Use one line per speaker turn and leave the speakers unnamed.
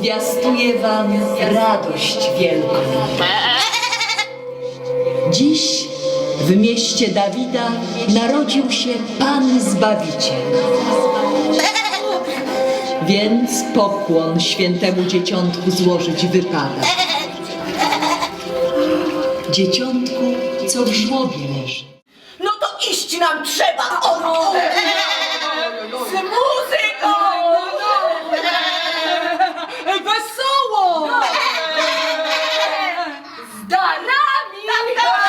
zwiastuję wam radość wielką. Dziś w mieście Dawida narodził się Pan Zbawiciel. Więc pokłon świętemu dzieciątku złożyć wypada. Dzieciątku, co w żłobie leży.
No to iść nam trzeba! O, o, muzyką! Dynamic!